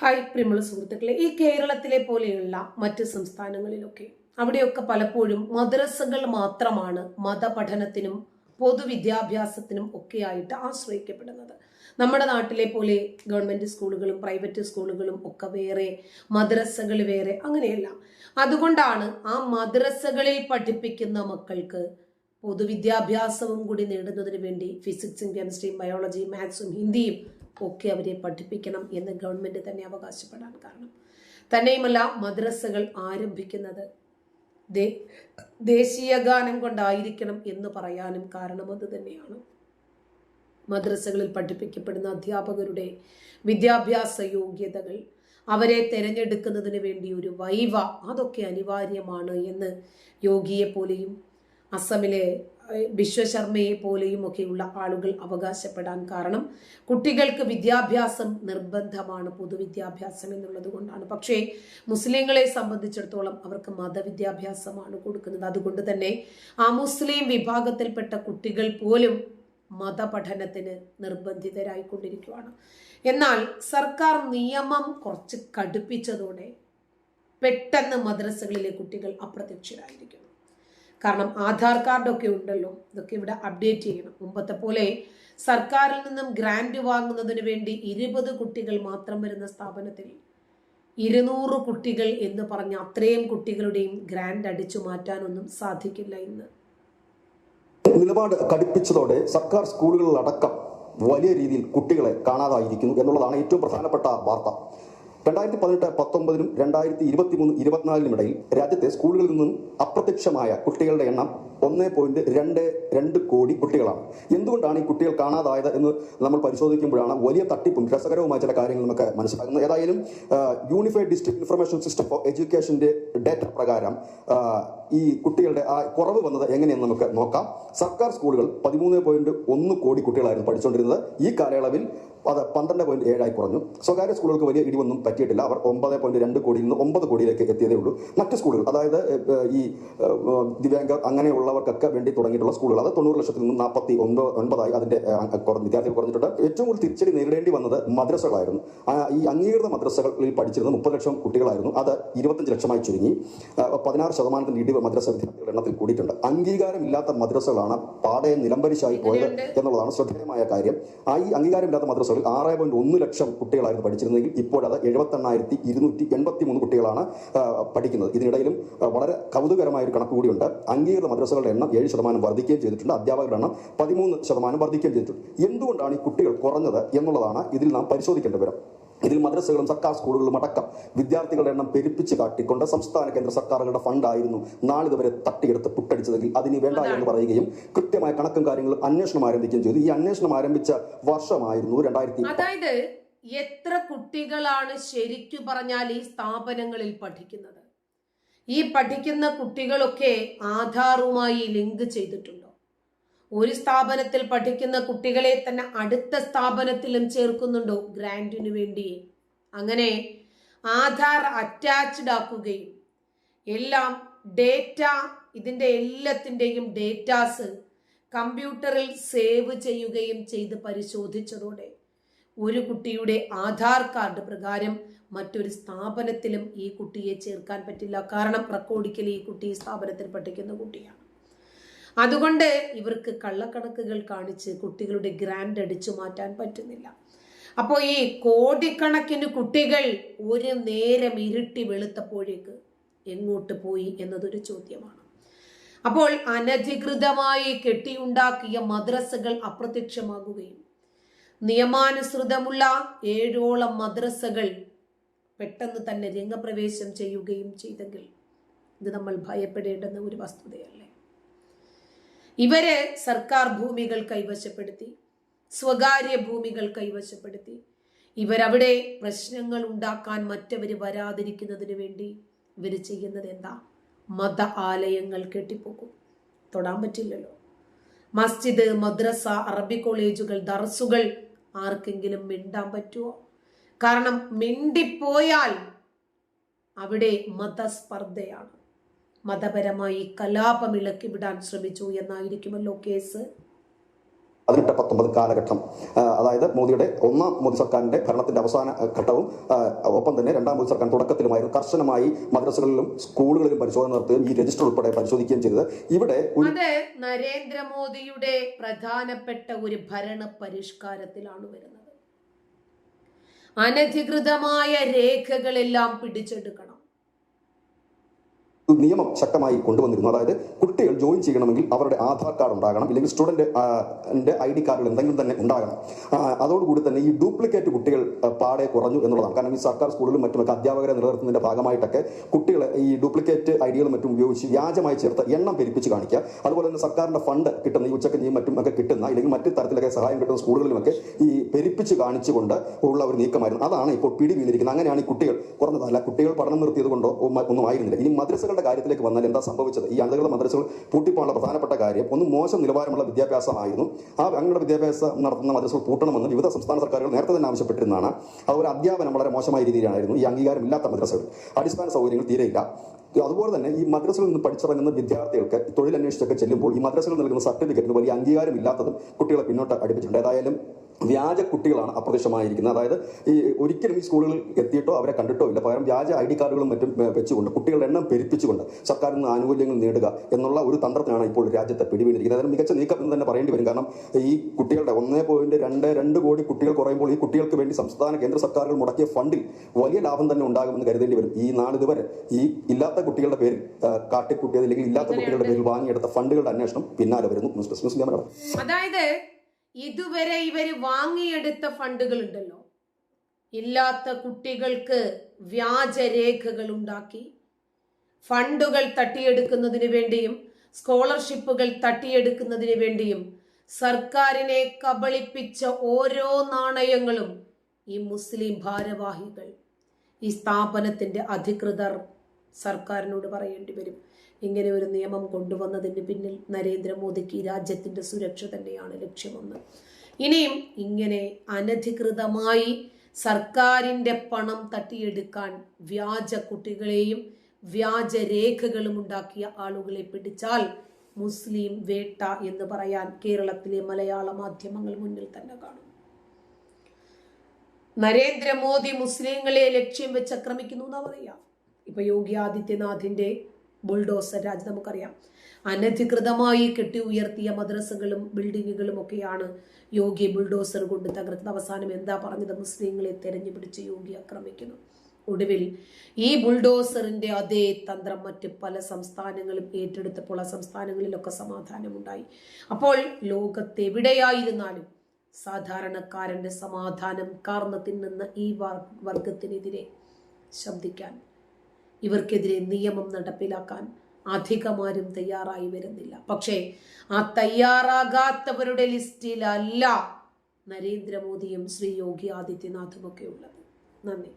Hi പ്രിമള സുഹൃത്തുക്കളെ. ഈ കേരളത്തിലെ പോലെയുള്ള മറ്റ് സംസ്ഥാനങ്ങളിലൊക്കെ അവിടെയൊക്കെ പലപ്പോഴും മദ്രസകൾ മാത്രമാണ് മതപഠനത്തിനും പൊതുവിദ്യാഭ്യാസത്തിനും ഒക്കെ ആയിട്ട് ആശ്രയിക്കപ്പെടുന്നത്. നമ്മുടെ നാട്ടിലെ പോലെ ഗവൺമെന്റ് സ്കൂളുകളും പ്രൈവറ്റ് സ്കൂളുകളും ഒക്കെ വേറെ മദ്രസകൾ വേറെ അങ്ങനെയല്ല. അതുകൊണ്ടാണ് ആ മദ്രസകളിൽ പഠിപ്പിക്കുന്ന മക്കൾക്ക് പൊതുവിദ്യാഭ്യാസവും കൂടി നേടുന്നതിന് വേണ്ടി ഫിസിക്സും കെമിസ്ട്രിയും ബയോളജിയും മാത്സും ഹിന്ദിയും ഒക്കെ അവരെ പഠിപ്പിക്കണം എന്ന് ഗവൺമെന്റ് തന്നെ അവകാശപ്പെടാൻ കാരണം. തന്നെയുമല്ല മദ്രസകൾ ആരംഭിക്കുന്നത്. ദേശീയ ഗാനം കൊണ്ടായിരിക്കണം എന്ന് പറയാനും കാരണം അത് തന്നെയാണ്. മദ്രസകളിൽ പഠിപ്പിക്കപ്പെടുന്ന അധ്യാപകരുടെ വിദ്യാഭ്യാസ യോഗ്യതകൾ അവരെ തിരഞ്ഞെടുക്കുന്നതിന് വേണ്ടി ഒരു വൈവ അതൊക്കെ അനിവാര്യമാണ് എന്ന് യോഗിയെ പോലെയും അസമിലെ വിശ്വശർമ്മയെ പോലെയും ഒക്കെയുള്ള ആളുകൾ അവകാശപ്പെടാൻ കാരണം കുട്ടികൾക്ക് വിദ്യാഭ്യാസം നിർബന്ധമാണ് പൊതുവിദ്യാഭ്യാസം എന്നുള്ളത് കൊണ്ടാണ്. പക്ഷേ മുസ്ലിങ്ങളെ സംബന്ധിച്ചിടത്തോളം അവർക്ക് മതവിദ്യാഭ്യാസമാണ് കൊടുക്കുന്നത്. അതുകൊണ്ട് തന്നെ ആ മുസ്ലിം വിഭാഗത്തിൽപ്പെട്ട കുട്ടികൾ പോലും മതപഠനത്തിന് നിർബന്ധിതരായിക്കൊണ്ടിരിക്കുകയാണ് എന്നാൽ സർക്കാർ നിയമം കുറച്ച് കടുപ്പിച്ചതോടെ പെട്ടെന്ന് മദ്രസകളിലെ കുട്ടികൾ അപ്രത്യക്ഷരായിരിക്കുന്നു. കാരണം ആധാർ കാർഡൊക്കെ ഉണ്ടല്ലോ ഇതൊക്കെ ഇവിടെ അപ്ഡേറ്റ് ചെയ്യണം. മുമ്പത്തെ പോലെ സർക്കാരിൽ നിന്നും ഗ്രാൻഡ് വാങ്ങുന്നതിന് വേണ്ടി ഇരുപത് കുട്ടികൾ മാത്രം വരുന്ന സ്ഥാപനത്തിൽ ഇരുന്നൂറ് കുട്ടികൾ എന്ന് പറഞ്ഞ അത്രയും കുട്ടികളുടെയും ഗ്രാൻഡ് അടിച്ചു മാറ്റാനൊന്നും സാധിക്കില്ല ഇന്ന്. നിലപാട് കടുപ്പിച്ചതോടെ സർക്കാർ സ്കൂളുകളിലടക്കം വലിയ രീതിയിൽ കുട്ടികളെ കാണാതായിരിക്കുന്നു എന്നുള്ളതാണ് ഏറ്റവും പ്രധാനപ്പെട്ട വാർത്ത. രണ്ടായിരത്തി പതിനെട്ട് പത്തൊമ്പതിനും രണ്ടായിരത്തി ഇരുപത്തി മൂന്ന് ഇരുപത്തിനാലിനും ഇടയിൽ രാജ്യത്തെ സ്കൂളുകളിൽ നിന്നും അപ്രത്യക്ഷമായ കുട്ടികളുടെ എണ്ണം ഒന്ന് പോയിന്റ് രണ്ട് രണ്ട് കോടി കുട്ടികളാണ്. എന്തുകൊണ്ടാണ് ഈ കുട്ടികൾ കാണാതായത് എന്ന് നമ്മൾ പരിശോധിക്കുമ്പോഴാണ് വലിയ തട്ടിപ്പും രസകരവുമായ ചില കാര്യങ്ങൾ നമുക്ക് മനസ്സിലാക്കുന്നത് ഏതായാലും unified district information system for എഡ്യൂക്കേഷന്റെ data പ്രകാരം ഈ കുട്ടികളുടെ ആ കുറവ് വന്നത് എങ്ങനെയെന്ന് നമുക്ക് നോക്കാം. സർക്കാർ സ്കൂളുകൾ പതിമൂന്ന് പോയിന്റ് ഒന്ന് കോടി കുട്ടികളായിരുന്നു പഠിച്ചുകൊണ്ടിരുന്നത്. ഈ കാലയളവിൽ അത് പന്ത്രണ്ട് പോയിന്റ് ഏഴായി കുറഞ്ഞു. സ്വകാര്യ സ്കൂളുകൾക്ക് വലിയ ഇടിവൊന്നും പറ്റിയിട്ടില്ല. അവർ ഒമ്പത് പോയിന്റ് രണ്ട് കോടിയിൽ നിന്ന് ഒമ്പത് കോടിയിലേക്ക് എത്തിയതേ ഉള്ളൂ. മറ്റ് സ്കൂളുകൾ അതായത് ഈ ദിവ്യാംഗർ അങ്ങനെയുള്ളവർക്കൊക്കെ വേണ്ടി തുടങ്ങിയിട്ടുള്ള സ്കൂളുകൾ അത് തൊണ്ണൂറ് ലക്ഷത്തിൽ നിന്ന് നാൽപ്പത്തി ഒൻപത് ഒൻപതായി അതിന്റെ വിദ്യാർത്ഥികൾ കുറഞ്ഞിട്ടുണ്ട്. ഏറ്റവും കൂടുതൽ തിരിച്ചടി നേരിടേണ്ടി വന്നത് മദ്രസകളായിരുന്നു. ഈ അംഗീകൃത മദ്രസകളിൽ പഠിച്ചിരുന്ന മുപ്പത് ലക്ഷം കുട്ടികളായിരുന്നു. അത് ഇരുപത്തഞ്ച് ലക്ഷമായി ചുരുങ്ങി. പതിനാറ് ശതമാനത്തിന്റെ ഇടിവ് മദ്രസ വിദ്യാർത്ഥികളുടെ എണ്ണത്തിൽ കൂടിയിട്ടുണ്ട്. അംഗീകാരമില്ലാത്ത മദ്രസകളാണ് പാടെ നിലംപരിശായി പോയത് എന്നുള്ളതാണ് ശ്രദ്ധേയമായ കാര്യം. ആ ഈ അംഗീകാരമില്ലാത്ത മദ്രസകളിൽ ആറ് പോയിന്റ് ഒന്ന് ലക്ഷം കുട്ടികളായിരുന്നു പഠിച്ചിരുന്നെങ്കിൽ ഇപ്പോൾ അത് എഴുപത്തെണ്ണായിരത്തി ഇരുന്നൂറ്റി എൺപത്തി മൂന്ന് കുട്ടികളാണ് പഠിക്കുന്നത്. ഇതിനിടയിലും വളരെ കൗതുകരമായ ഒരു കണക്ക് കൂടിയുണ്ട്. അംഗീകൃത മദ്രസകളുടെ എണ്ണം ഏഴ് ശതമാനം വർദ്ധിക്കുകയും ചെയ്തിട്ടുണ്ട്. അധ്യാപകരുടെ എണ്ണം പതിമൂന്ന് ശതമാനം വർദ്ധിക്കുകയും ചെയ്തിട്ടുണ്ട്. എന്തുകൊണ്ടാണ് ഈ കുട്ടികൾ കുറഞ്ഞത് എന്നുള്ളതാണ് ഇതിൽ നാം പരിശോധിക്കേണ്ട വിവരം. ഇതിൽ മദ്രസകളും സർക്കാർ സ്കൂളുകളും അടക്കം വിദ്യാർത്ഥികളുടെ എണ്ണം പെരുപ്പിച്ച് കാട്ടിക്കൊണ്ട് സംസ്ഥാന കേന്ദ്ര സർക്കാരുകളുടെ ഫണ്ടായിരുന്നു നാളിതുവരെ തട്ടിയെടുത്ത് പുട്ടടിച്ചതെങ്കിൽ അതിന് വേണ്ട എന്ന് പറയുകയും കൃത്യമായ കണക്കും കാര്യങ്ങളും അന്വേഷണം ആരംഭിക്കുകയും ചെയ്തു. ഈ അന്വേഷണം ആരംഭിച്ച വർഷമായിരുന്നു രണ്ടായിരത്തി അതായത് എത്ര കുട്ടികളാണ് ശരിക്കു പറഞ്ഞാൽ ഈ സ്ഥാപനങ്ങളിൽ പഠിക്കുന്നത്? ഈ പഠിക്കുന്ന കുട്ടികളൊക്കെ ആധാറുമായി ലിങ്ക് ചെയ്തിട്ടുണ്ടോ? ഒരു സ്ഥാപനത്തിൽ പഠിക്കുന്ന കുട്ടികളെ തന്നെ അടുത്ത സ്ഥാപനത്തിലും ചേർക്കുന്നുണ്ടോ? ഗ്രാൻഡിനു വേണ്ടി. അങ്ങനെ ആധാർ അറ്റാച്ച്ഡ് ആക്കുകയും എല്ലാം ഡേറ്റ ഇതിന്റെ എല്ലാത്തിന്റെയും ഡേറ്റാസ് കമ്പ്യൂട്ടറിൽ സേവ് ചെയ്യുകയും ചെയ്ത് പരിശോധിച്ചതോടെ ഒരു കുട്ടിയുടെ ആധാർ കാർഡ് പ്രകാരം മറ്റൊരു സ്ഥാപനത്തിലും ഈ കുട്ടിയെ ചേർക്കാൻ പറ്റില്ല. കാരണം റെക്കോർഡിക്കൽ ഈ കുട്ടി സ്ഥാപനത്തിൽ പഠിക്കുന്ന കുട്ടിയാണ്. അതുകൊണ്ട് ഇവർക്ക് കള്ളക്കണക്കുകൾ കാണിച്ച് കുട്ടികളുടെ ഗ്രാൻഡ് അടിച്ചു മാറ്റാൻ പറ്റുന്നില്ല. അപ്പോൾ ഈ കോടിക്കണക്കിന് കുട്ടികൾ ഒരു നേരം ഇരുട്ടി വെളുത്തപ്പോഴേക്ക് എങ്ങോട്ട് പോയി എന്നതൊരു ചോദ്യമാണ്. അപ്പോൾ അനധികൃതമായി കെട്ടിയുണ്ടാക്കിയ മദ്രസകൾ അപ്രത്യക്ഷമാകുകയും നിയമാനുസൃതമുള്ള ഏഴോളം മദ്രസകൾ പെട്ടെന്ന് തന്നെ രംഗപ്രവേശം ചെയ്യുകയും ചെയ്തെങ്കിൽ ഇത് നമ്മൾ ഭയപ്പെടേണ്ടുന്ന ഒരു വസ്തുതയല്ലേ? ഇവർ സർക്കാർ ഭൂമികൾ കൈവശപ്പെടുത്തി സ്വകാര്യ ഭൂമികൾ കൈവശപ്പെടുത്തി. ഇവരവിടെ പ്രശ്നങ്ങൾ ഉണ്ടാക്കാൻ മറ്റവർ വരാതിരിക്കുന്നതിന് വേണ്ടി ഇവർ ചെയ്യുന്നത് എന്താ? മത ആലയങ്ങൾ കെട്ടിപ്പോക്കും. തൊടാൻ പറ്റില്ലല്ലോ. മസ്ജിദ് മദ്രസ അറബി കോളേജുകൾ ദർസുകൾ ആർക്കെങ്കിലും മിണ്ടാൻ പറ്റുമോ കാരണം മിണ്ടിപ്പോയാൽ അവിടെ മതസ്പർദ്ധയാണ്. മതപരമായി കലാപം ഇളക്കി വിടാൻ ശ്രമിച്ചു എന്നായിരിക്കുമല്ലോ കേസ്. പതിനെട്ട് പത്തൊമ്പത് കാലഘട്ടം. അതായത് മോദിയുടെ ഒന്നാം മോദി സർക്കാരിന്റെ ഭരണത്തിന്റെ അവസാന ഘട്ടവും ഒപ്പം തന്നെ രണ്ടാം മോദി സർക്കാർ തുടക്കത്തിലുമായിരുന്നു കർശനമായി മദ്രസകളിലും സ്കൂളുകളിലും പരിശോധന നടത്തുകയും ഈ രജിസ്റ്റർ ഉൾപ്പെടെ പരിശോധിക്കുകയും ചെയ്തത്. ഇവിടെ അത് നരേന്ദ്രമോദിയുടെ പ്രധാനപ്പെട്ട ഒരു ഭരണ പരിഷ്കാരത്തിലാണ് വരുന്നത്. അനധികൃതമായ രേഖകളെല്ലാം പിടിച്ചെടുക്കണം. നിയമം ശക്തമായി കൊണ്ടുവന്നിരുന്നു. അതായത് കുട്ടികൾ ജോയിൻ ചെയ്യണമെങ്കിൽ അവരുടെ ആധാർ കാർഡ് ഉണ്ടാകണം അല്ലെങ്കിൽ സ്റ്റുഡന്റ് ഐ ഡി കാർഡുകൾ എന്തെങ്കിലും തന്നെ ഉണ്ടാകണം. അതോടുകൂടി തന്നെ ഈ ഡ്യൂപ്ലിക്കേറ്റ് കുട്ടികൾ പാടെ കുറഞ്ഞു എന്നുള്ളതാണ്. കാരണം ഈ സർക്കാർ സ്കൂളിലും മറ്റുമൊക്കെ അധ്യാപകരെ നിലനിർത്തുന്നതിന്റെ ഭാഗമായിട്ടൊക്കെ കുട്ടികളെ ഈ ഡ്യൂപ്ലിക്കേറ്റ് ഐഡികളും മറ്റും ഉപയോഗിച്ച് വ്യാജമായി ചേർത്ത് എണ്ണം പെരുപ്പിച്ച് കാണിക്കുക. അതുപോലെ തന്നെ സർക്കാരിന്റെ ഫണ്ട് കിട്ടുന്ന ഈ ഉച്ചക്കഞ്ഞിയും മറ്റും ഒക്കെ കിട്ടുന്ന അല്ലെങ്കിൽ മറ്റു തരത്തിലൊക്കെ സഹായം കിട്ടുന്ന സ്കൂളുകളിലുമൊക്കെ ഈ പെരുപ്പിച്ച് കാണിച്ചുകൊണ്ട് ഉള്ള ഒരു നീക്കമായിരുന്നു. അതാണ് ഇപ്പോൾ പിടി വീണിരിക്കുന്നത് അങ്ങനെയാണ് ഈ കുട്ടികൾ കുറഞ്ഞതല്ല കുട്ടികൾ പഠനം നിർത്തിയത് കൊണ്ടോ ഒന്നും ആയിരുന്നില്ല. ഇനി മദ്രസകളുടെ കാര്യത്തിലേക്ക് വന്നാൽ എന്താ സംഭവിച്ചത്? ഈ അനധികൃത മദ്രസകൾ പൂട്ടിപ്പോകാനുള്ള പ്രധാനപ്പെട്ട കാര്യം ഒന്ന് മോശം നിലവാരമുള്ള വിദ്യാഭ്യാസമായിരുന്നു. ആ അങ്ങയുടെ വിദ്യാഭ്യാസം നടത്തുന്ന മദ്രസകൾ പൂട്ടണമെന്ന് വിവിധ സംസ്ഥാന സർക്കാരുകൾ നേരത്തെ തന്നെ ആവശ്യപ്പെട്ടിരുന്നതാണ്. അതുപോലെ അധ്യാപനം വളരെ മോശമായ രീതിയിലായിരുന്നു ഈ അംഗീകാരമില്ലാത്ത മദ്രസകൾ. അടിസ്ഥാന സൗകര്യങ്ങൾ തീരെയില്ല. അതുപോലെ തന്നെ ഈ മദ്രസകളിൽ നിന്ന് പഠിച്ചിറങ്ങുന്ന വിദ്യാർത്ഥികൾക്ക് തൊഴിലന്വേഷിച്ചൊക്കെ ചെല്ലുമ്പോൾ ഈ മദ്രസകൾ നൽകുന്ന സർട്ടിഫിക്കറ്റിന് വലിയ അംഗീകാരമില്ലാത്തതും കുട്ടികളെ പിന്നോട്ട് അടുപ്പിച്ചിട്ടുണ്ട്. ഏതായാലും വ്യാജ കുട്ടികളാണ് അപ്രത്യക്ഷമായിരിക്കുന്നത്. അതായത് ഈ ഒരിക്കലും ഈ സ്കൂളുകളിൽ എത്തിയിട്ടോ അവരെ കണ്ടിട്ടോ ഇല്ല. പകരം വ്യാജ ഐ ഡി കാർഡുകളും മറ്റും വെച്ചുകൊണ്ട് കുട്ടികളുടെ എണ്ണം പെരുപ്പിച്ചുകൊണ്ട് സർക്കാരിൽ നിന്ന് ആനുകൂല്യങ്ങൾ നേടുക എന്നുള്ള ഒരു തന്ത്രത്തിനാണ് ഇപ്പോൾ രാജ്യത്തെ പിടിവീണിരിക്കുന്നത് അതായത് മികച്ച നീക്കം എന്ന് തന്നെ പറയേണ്ടി വരും. കാരണം ഈ കുട്ടികളുടെ ഒന്നേ പോയിന്റ് രണ്ട് രണ്ട് കോടി കുട്ടികൾ കുറയുമ്പോൾ ഈ കുട്ടികൾക്ക് വേണ്ടി സംസ്ഥാന കേന്ദ്ര സർക്കാരുകൾ മുടക്കിയ ഫണ്ടിൽ വലിയ ലാഭം തന്നെ ഉണ്ടാകുമെന്ന് കരുതേണ്ടി വരും. ഈ നാളിതുവരെ ഈ ഇല്ലാത്ത കുട്ടികളുടെ പേരിൽ കാട്ടിക്കുട്ടിയത് അല്ലെങ്കിൽ ഇല്ലാത്ത കുട്ടികളുടെ പേരിൽ വാങ്ങിയെടുത്ത ഫണ്ടുകളുടെ അന്വേഷണം പിന്നാലെ വരുന്നു. അതായത് ഇതുവരെ ഇവർ വാങ്ങിയെടുത്ത ഫണ്ടുകൾ ഉണ്ടല്ലോ ഇല്ലാത്ത കുട്ടികൾക്ക് വ്യാജരേഖകൾ ഉണ്ടാക്കി ഫണ്ടുകൾ തട്ടിയെടുക്കുന്നതിന് വേണ്ടിയും സ്കോളർഷിപ്പുകൾ തട്ടിയെടുക്കുന്നതിന് വേണ്ടിയും സർക്കാരിനെ കബളിപ്പിച്ച ഓരോ നാണയങ്ങളും ഈ മുസ്ലിം ഭാരവാഹികൾ ഈ സ്ഥാപനത്തിന്റെ അധികൃതർ സർക്കാരിനോട് പറയേണ്ടി വരും. ഇങ്ങനെ ഒരു നിയമം കൊണ്ടുവന്നതിന് പിന്നിൽ നരേന്ദ്രമോദിക്ക് രാജ്യത്തിന്റെ സുരക്ഷ തന്നെയാണ് ലക്ഷ്യമെന്ന്. ഇനിയും ഇങ്ങനെ അനധികൃതമായി സർക്കാരിന്റെ പണം തട്ടിയെടുക്കാൻ വ്യാജ കുട്ടികളെയും വ്യാജ രേഖകളും ഉണ്ടാക്കിയ ആളുകളെ പിടിച്ചാൽ മുസ്ലിം വേട്ട എന്ന് പറയാൻ കേരളത്തിലെ മലയാള മാധ്യമങ്ങൾ മുന്നിൽ തന്നെ കാണും. നരേന്ദ്രമോദി മുസ്ലിങ്ങളെ ലക്ഷ്യം വെച്ച് ആക്രമിക്കുന്നു എന്നാ പറയാം? ഇപ്പൊ യോഗി ആദിത്യനാഥിന്റെ ബുൾഡോസർ രാജ് നമുക്കറിയാം. അനധികൃതമായി കെട്ടി ഉയർത്തിയ മദ്രസകളും ബിൽഡിങ്ങുകളും ഒക്കെയാണ് യോഗി ബുൾഡോസർ കൊണ്ട് തകർത്തത്. അവസാനം എന്താ പറഞ്ഞത്? മുസ്ലിങ്ങളെ തെരഞ്ഞു പിടിച്ച് യോഗി ആക്രമിക്കുന്നു. ഒടുവിൽ ഈ ബുൾഡോസറിന്റെ അതേ തന്ത്രം മറ്റ് പല സംസ്ഥാനങ്ങളും ഏറ്റെടുത്തപ്പോൾ ആ സംസ്ഥാനങ്ങളിലൊക്കെ സമാധാനമുണ്ടായി. അപ്പോൾ ലോകത്തെവിടെയായിരുന്നാലും സാധാരണക്കാരന്റെ സമാധാനം കാർന്നു തിന്നുന്ന ഈ വർ- വർഗത്തിനെതിരെ ശബ്ദിക്കാൻ ഇവർക്കെതിരെ നിയമം നടപ്പിലാക്കാൻ അധികമാരും തയ്യാറായി വരുന്നില്ല. പക്ഷേ ആ തയ്യാറാകാത്തവരുടെ ലിസ്റ്റിലല്ല നരേന്ദ്രമോദിയും ശ്രീ യോഗി ആദിത്യനാഥും ഒക്കെ ഉള്ളത്. നന്ദി.